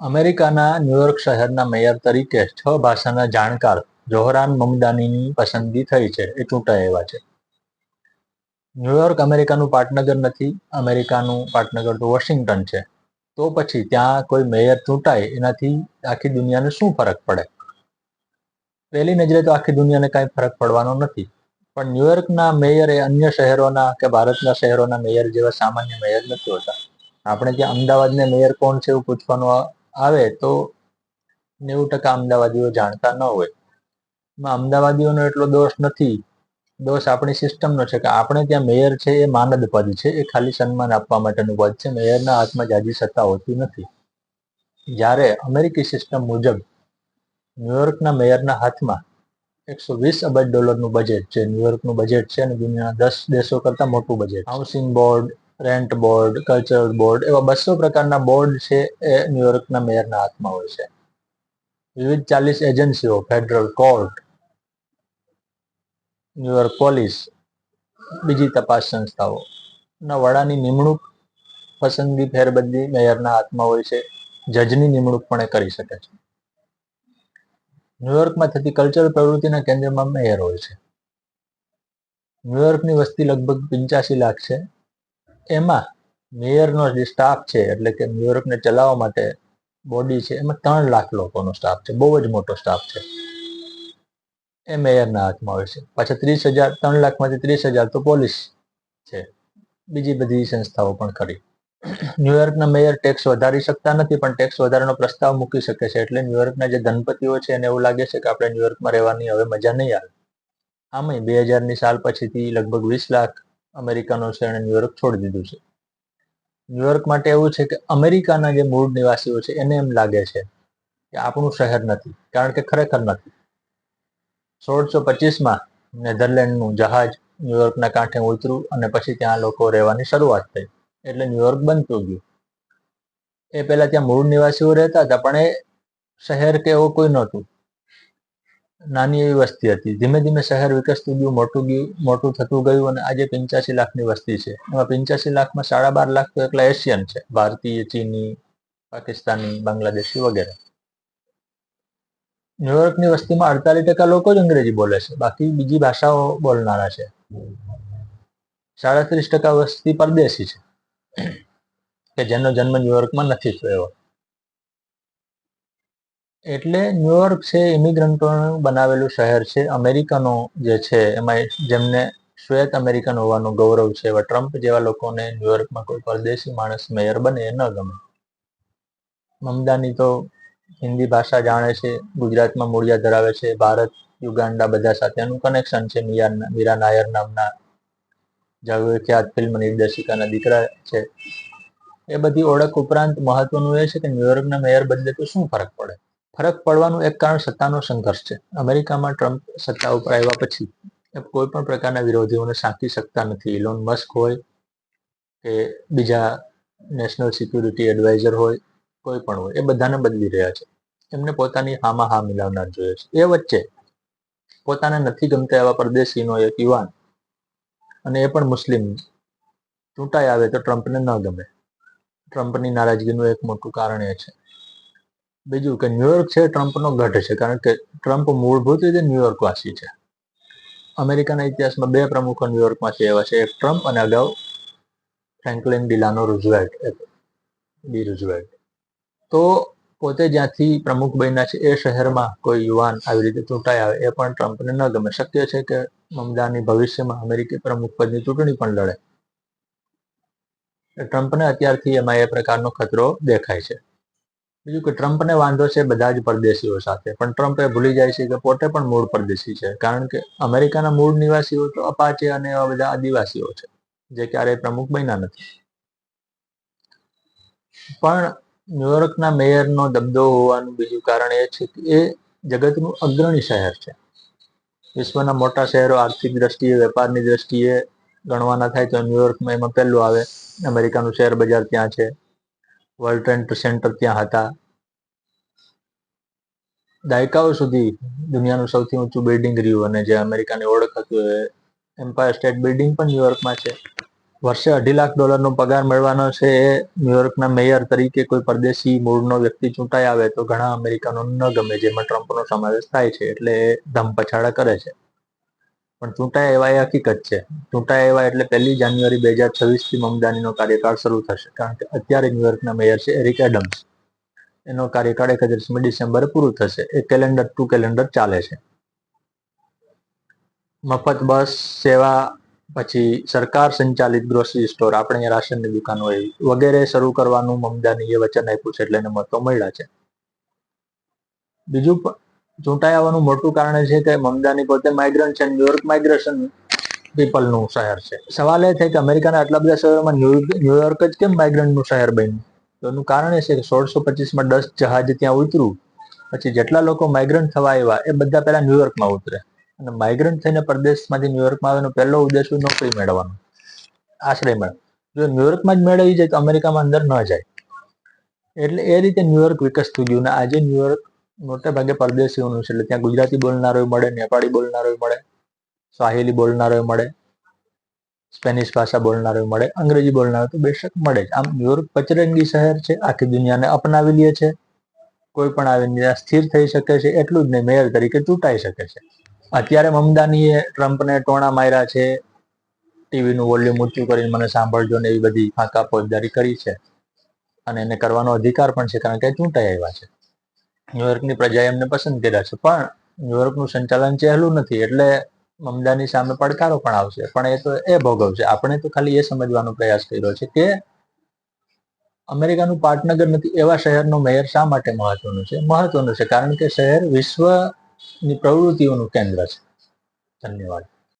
અમેરિકાના ન્યુયોર્ક શહેરના મેયર તરીકે છ ભાષાના જાણકાર જોહરાન મમદાનીની પસંદગી થઈ છે, એ ચૂંટાઈ એવા છે. ન્યુયોર્ક અમેરિકાનું પાટનગર નથી, અમેરિકાનું પાટનગર તો વોશિંગ્ટન છે. તો પછી ત્યાં કોઈ મેયર ચૂંટાય, એનાથી આખી દુનિયાને શું ફરક પડે? પહેલી નજરે તો આખી દુનિયાને કાંઈ ફરક પડવાનો નથી. પણ ન્યુયોર્કના મેયર એ અન્ય શહેરોના કે ભારતના શહેરોના મેયર જેવા સામાન્ય મેયર નથી હોતા. આપણે ત્યાં અમદાવાદને મેયર કોણ છે એવું પૂછવાનું આવે તો નેવું ટકા અમદાવાદીઓ જાણતા ન હોય. એમાં અમદાવાદીઓનો એટલો દોષ નથી. દોષ આપણી સિસ્ટમનો છે કે આપણે ત્યાં મેયર છે એ માનદ પદ છે, એ ખાલી સન્માન આપવા માટેનું પદ છે, મેયરના હાથમાં જાજી સત્તા હોતી નથી. જ્યારે અમેરિકી સિસ્ટમ મુજબ ન્યુયોર્કના મેયરના હાથમાં એકસો વીસ અબજ ડોલરનું બજેટ છે, ન્યુયોર્કનું બજેટ છે અને દુનિયાના દસ દેશો કરતાં મોટું budget housing board rent board cultural board એવા બસો પ્રકારના બોર્ડ છે એ ન્યુયોર્કના મેયરના હાથમાં હોય છે. વિવિધ ચાલીસ એજન્સીઓ ફેડરલ કોર્ટ ન્યુયોર્ક પોલીસ બીજી તપાસ સંસ્થાઓ. ના વડાની નિમણૂક પસંદગી ફેરબદલી મેયરના હાથમાં હોય છે. જજની નિમણૂક પણ કરી શકે છે. ન્યુયોર્કમાં થતી કલ્ચરલ પ્રવૃત્તિના કેન્દ્રમાં મેયર હોય છે. ન્યુયોર્કની વસ્તી લગભગ પંચ્યાસી લાખ છે. એમાં મેયરનો જે સ્ટાફ છે, એટલે કે ન્યુયોર્કને ચલાવવા માટે બોડી છે, એમાં ત્રણ લાખ લોકોનો સ્ટાફ છે, બહુ જ મોટો સ્ટાફ છે. એ મેયરના હાથમાં હોય છે. પાછા ત્રીસ હજાર, ત્રણ લાખમાંથી ત્રીસ હજાર તો પોલીસ છે. બીજી બધી સંસ્થાઓ પણ ખરી. ન્યુયોર્કના મેયર ટેક્સ વધારી શકતા નથી, પણ ટેક્સ વધારાનો પ્રસ્તાવ મૂકી શકે છે, એટલે ન્યુયોર્કના જે ધનપતિઓ છે, એને એવું લાગે છે કે આપણે ન્યુયોર્કમાં રહેવાની હવે મજા નહીં આવે. આમાંય બે હજારની સાલ પછીથી લગભગ વીસ લાખ અમેરિકનો છે એણે ન્યુયોર્ક છોડી દીધું છે. ન્યુયોર્ક માટે એવું છે કે અમેરિકાના જે મૂળ નિવાસીઓ છે એને એમ લાગે છે કે આપણું શહેર નથી, કારણ કે ખરેખર નથી. સોળસો પચીસમાં નેધરલેન્ડનું જહાજ ન્યુયોર્કના કાંઠે ઉતર્યું અને પછી ત્યાં લોકો રહેવાની શરૂઆત થઈ. એટલે ન્યુયોર્ક બનતું ગયું. એ પહેલા ત્યાં મૂળ નિવાસીઓ રહેતા હતા, પણ એ શહેર કે એવું કોઈ નહોતું. નાની એવી વસ્તી હતી. ધીમે ધીમે શહેર વિકસતું ગયું મોટું ગયું, મોટું થતું ગયું અને આજે પંચ્યાસી લાખની વસ્તી છે. એમાં પંચ્યાસી લાખમાં સાડા બાર લાખ તો એકલા એશિયન છે. ભારતીય, ચીની, પાકિસ્તાની, બાંગ્લાદેશી વગેરે. ન્યુયોર્કની વસ્તીમાં અડતાલીસ ટકા લોકો જ અંગ્રેજી બોલે છે. બાકી બીજી ભાષાઓ બોલનારા છે. સાડત્રીસ ટકા વસ્તી પરદેશી છે. કે જેનો જન્મ ન્યુયોર્કમાં નથી થયો એટલે ન્યુયોર્ક છે, ઇમિગ્રન્ટોનું બનાવેલું શહેર છે. અમેરિકનો જે છે એમાં જેમને શ્વેત અમેરિકન હોવાનું ગૌરવ છે, એવા ટ્રમ્પ જેવા લોકોને ન્યુયોર્કમાં કોઈ પરદેશી માણસ મેયર બને એ ન ગમે. મમદાની તો હિન્દી ભાષા જાણે છે, ગુજરાતમાં મૂળિયા ધરાવે છે, ભારત યુગાન્ડા બધા સાથે એનું કનેક્શન છે મીરા મીરા નાયર નામના જગવિખ્યાત ફિલ્મ નિર્દેશિકાના દીકરા છે. એ બધી ઓળખ ઉપરાંત મહત્વનું એ છે કે ન્યુયોર્કના મેયર બદલે તો શું ફરક પડે? ફરક પડવાનું એક કારણ સત્તાનો સંઘર્ષ છે. અમેરિકામાં ટ્રમ્પ સત્તા ઉપર આવ્યા પછી કોઈ પણ પ્રકારના વિરોધીઓને સાંકી શકતા નથી. ઇલોન મસ્ક હોય કે બીજા નેશનલ સિક્યુરિટી એડવાઇઝર હોય, કોઈ પણ હોય, એ બધાને બદલી રહ્યા છે. એમને પોતાની હામાં હા મિલાવનાર જોઈએ છે. એ વચ્ચે પોતાને નથી ગમતા એવા પરદેશીનો એક યુવાન અને એ પણ મુસ્લિમ ચૂંટાઈ આવે તો ટ્રમ્પને ન ગમે. ટ્રમ્પની નારાજગીનું એક મોટું કારણ એ છે. બીજું કે ન્યુયોર્ક છે ટ્રમ્પનો ગઢ છે, કારણ કે ટ્રમ્પ મૂળભૂત રીતે ન્યુયોર્ક વાસી છે. અમેરિકાના ઇતિહાસમાં બે પ્રમુખો ન્યુયોર્કમાંથી એવા છે, એક ટ્રમ્પ અને અગાઉ Franklin Delano Roosevelt D Roosevelt તો પોતે જ્યાંથી પ્રમુખ બન્યા છે, એ શહેરમાં કોઈ યુવાન આવી રીતે ચૂંટાઈ આવે, એ પણ ટ્રમ્પને ન ગમે. શક્ય છે કે મમદાની ભવિષ્યમાં અમેરિકી પ્રમુખ પદની ચૂંટણી પણ લડે. ટ્રમ્પને અત્યારથી એમાં એ પ્રકારનો ખતરો દેખાય છે. બીજું કે ટ્રમ્પને વાંધો છે બધા જ પરદેશીઓ સાથે, પણ ટ્રમ્પ એ ભૂલી જાય છે કે પોતે પણ મૂળ પરદેશી છે, કારણ કે અમેરિકાના મૂળ નિવાસીઓ તો અપાચે અને એવા બધા આદિવાસીઓ છે, જે ક્યારેય પ્રમુખ બન્યા નથી. પણ ન્યુયોર્કના મેયરનો દબદો હોવાનું બીજું કારણ એ છે કે એ જગતનું અગ્રણી શહેર છે. વિશ્વના મોટા શહેરો આર્થિક દ્રષ્ટિએ, વેપારની દ્રષ્ટિએ ગણવાના થાય તો ન્યુયોર્કમાં એમાં પહેલું આવે, અમેરિકાનું શેર બજાર ત્યાં છે. વર્લ્ડ ટ્રેડ સેન્ટર ત્યાં હતા. દાયકાઓ સુધી દુનિયાનું સૌથી ઊંચું બિલ્ડિંગ રહ્યું અને જે અમેરિકાની ઓળખ હતું એ એમ્પાયર સ્ટેટ બિલ્ડિંગ પણ ન્યુયોર્કમાં છે. વર્ષે અઢી લાખ ડોલરનો પગાર મેળવાનો છે એ ન્યુયોર્કના મેયર તરીકે કોઈ પરદેશી મૂળનો વ્યક્તિ ચૂંટાઈ આવે તો ઘણા અમેરિકનો ન ગમે, જેમાં ટ્રમ્પનો સમાવેશ થાય છે એટલે એ ધમપછાડા કરે છે. પણ ચૂંટાયા એવા એ હકીકત છે. ચૂંટાયા એવા એટલે પહેલી જાન્યુઆરી બે હજાર છવ્વીસથી મમદાનીનો કાર્યકાળ શરૂ થશે. કારણ કે અત્યારે ન્યુયોર્કના મેયર છે એરિક એડમ્સ એનો કાર્યકાળ એકત્રીસમી ડિસેમ્બરે પૂરું થશે. એ કેલેન્ડર ટુ કેલેન્ડર ચાલે છે. મફત બસ, સેવા, પછી સરકાર સંચાલિત ગ્રોસરી સ્ટોર આપણે રાશનની દુકાન હોય વગેરે શરૂ કરવાનું મમદાનીએ વચન આપ્યું છે એટલે એને મતો મળ્યા છે. બીજું ચૂંટાઈ આવવાનું મોટું કારણ છે કે મમદાની પોતે માઇગ્રન્ટ છે ન્યુયોર્ક માઇગ્રેશન પીપલનું શહેર છે. સવાલ એ થાય કે અમેરિકાના આટલા બધા શહેરોમાં ન્યૂ- ન્યુયોર્ક જ કેમ માઇગ્રન્ટનું શહેર બન્યું? તો એનું કારણ એ છે કે સોળસો પચીસમાં દસ જહાજ ત્યાં ઉતર્યું પછી જેટલા લોકો માઇગ્રન્ટ થવા આવ્યા એ બધા પહેલા ન્યુયોર્કમાં ઉતરે. અને માઇગ્રન્ટ થઈને પરદેશમાંથી ન્યુયોર્કમાં આવેનો પહેલો ઉદ્દેશ નોકરી મેળવવાનો. આશ્રય મેળવ. જો ન્યુયોર્કમાં જ મેળવી જાય તો અમેરિકામાં અંદર ન જાય. એટલે એ રીતે ન્યુયોર્ક વિકસતું ગયું. ને આજે ન્યુયોર્ક મોટે ભાગે પરદેશીઓનું છે. એટલે ત્યાં ગુજરાતી બોલનારો મળે, નેપાળી બોલનારો મળે, સ્વાહિલી બોલનારો મળે, સ્પેનિશ ભાષા બોલનારો મળે, અંગ્રેજી બોલનારો તો બેશક મળે જ. આમ ન્યુયોર્ક પચરંગી શહેર છે, આખી દુનિયાને અપનાવી લે છે. કોઈ પણ આવીને સ્થિર થઈ શકે છે, એટલું જ નહીં, મેયર તરીકે ચૂંટાઈ શકે છે. અત્યારે મમદાનીએ ટ્રમ્પને ટોણા માર્યા છે. ટીવીનું વોલ્યુમ ઊંચું કરીને મને સાંભળજો ને એવી બધી ફાંકા ફોજદારી કરી છે. અને એને કરવાનો અધિકાર પણ છે, કારણ કે ચૂંટાઈ આવ્યા છે. ન્યુયોર્કની પ્રજાએ એમને પસંદ કર્યા છે. પણ ન્યુયોર્કનું સંચાલન ચહેલું નથી, એટલે મમદાની સામે પડકારો પણ આવશે. પણ એ તો એ ભોગવશે. આપણે તો ખાલી એ સમજવાનો પ્રયાસ કર્યો છે કે અમેરિકાનું પાટનગર નથી, એવા શહેરનો મેયર શા માટે મહત્વનું છે? મહત્વનું છે કારણ કે શહેર વિશ્વની પ્રવૃત્તિઓનું કેન્દ્ર છે. ધન્યવાદ.